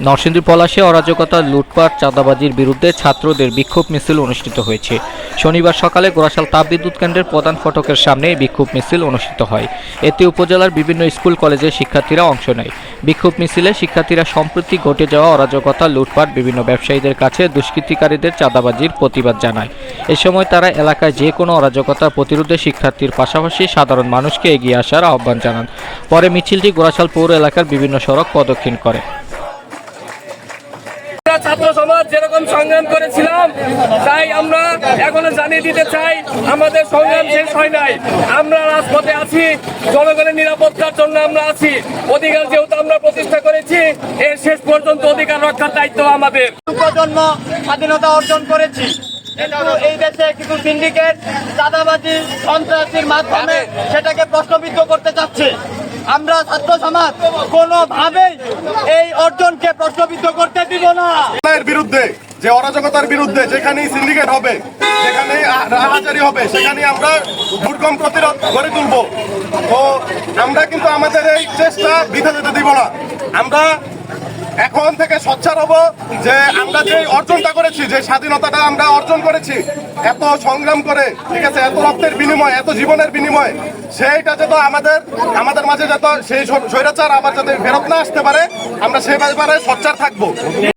নরসিংদী পলাশে অরাজকতা লুটপাট চাঁদাবাজির বিরুদ্ধে ছাত্রদের বিক্ষোভ মিছিল অনুষ্ঠিত হয়েছে। শনিবার সকালে গোরাশাল তাপবিদ্যুৎ কেন্দ্রের প্রধান ফটকের সামনে বিক্ষোভ মিছিল অনুষ্ঠিত হয়। এতে উপজেলার বিভিন্ন স্কুল কলেজের শিক্ষার্থীরা অংশ নেয়। বিক্ষোভ মিছিলে শিক্ষার্থীরা সম্প্রতি ঘটে যাওয়া অরাজকতা লুটপাট বিভিন্ন ব্যবসায়ীদের কাছে দুষ্কৃতিকারীদের চাঁদাবাজির প্রতিবাদ জানায়। এ সময় তারা এলাকায় যে কোনো অরাজকতা প্রতিরোধে শিক্ষার্থীর পাশাপাশি সাধারণ মানুষকে এগিয়ে আসার আহ্বান জানান। পরে মিছিলটি গোরাশাল পৌর এলাকার বিভিন্ন সড়ক প্রদক্ষিণ করে। ছাত্র সমাজ যেরকম সংগ্রাম করেছিলাম, তাই আমরা এখনও জানিয়ে দিতে চাই, আমাদের সংগ্রাম শেষ হয় নাই। আমরা রাজপথে আছি, জনগণের নিরাপত্তার জন্য আমরা আছি। অধিকার যেহেতু আমরা প্রতিষ্ঠা করেছি এর শেষ পর্যন্ত অধিকার রক্ষার দায়িত্ব আমাদের। প্রজন্ম স্বাধীনতা অর্জন করেছি। এই দেশে কিছু সিন্ডিকেট চাঁদাবাজি, সন্ত্রাসীর মাধ্যমে সেটাকে প্রশ্নবিদ্ধ করতে চাচ্ছে। আমরা ছাত্র সমাজ কোনোভাবেই এই অর্জনকে প্রশ্নবিদ্ধ না। বিরুদ্ধে, যে অরাজকতার বিরুদ্ধে যেখানেই সিন্ডিকেট হবে, যেখানে রাহাজারি হবে সেখানে আমরা দুর্গম প্রতিরোধ গড়ে তুলব। তো আমরা কিন্তু আমাদের এই চেষ্টা বৃথা যেতে দিব না। আমরা এখন থেকে সচ্ছার হব যে আমরা যে অর্জনটা করেছি, যে স্বাধীনতাটা আমরা অর্জন করেছি, এত সংগ্রাম করে, ঠিক আছে, এত রক্তের বিনিময়, এত জীবনের বিনিময়, সেইটা যাতে আমাদের আমাদের মাঝে যাতে সেই স্বৈরাচার আবার যাতে ফেরত না আসতে পারে, আমরা সে ব্যাপারে সচ্চার থাকব।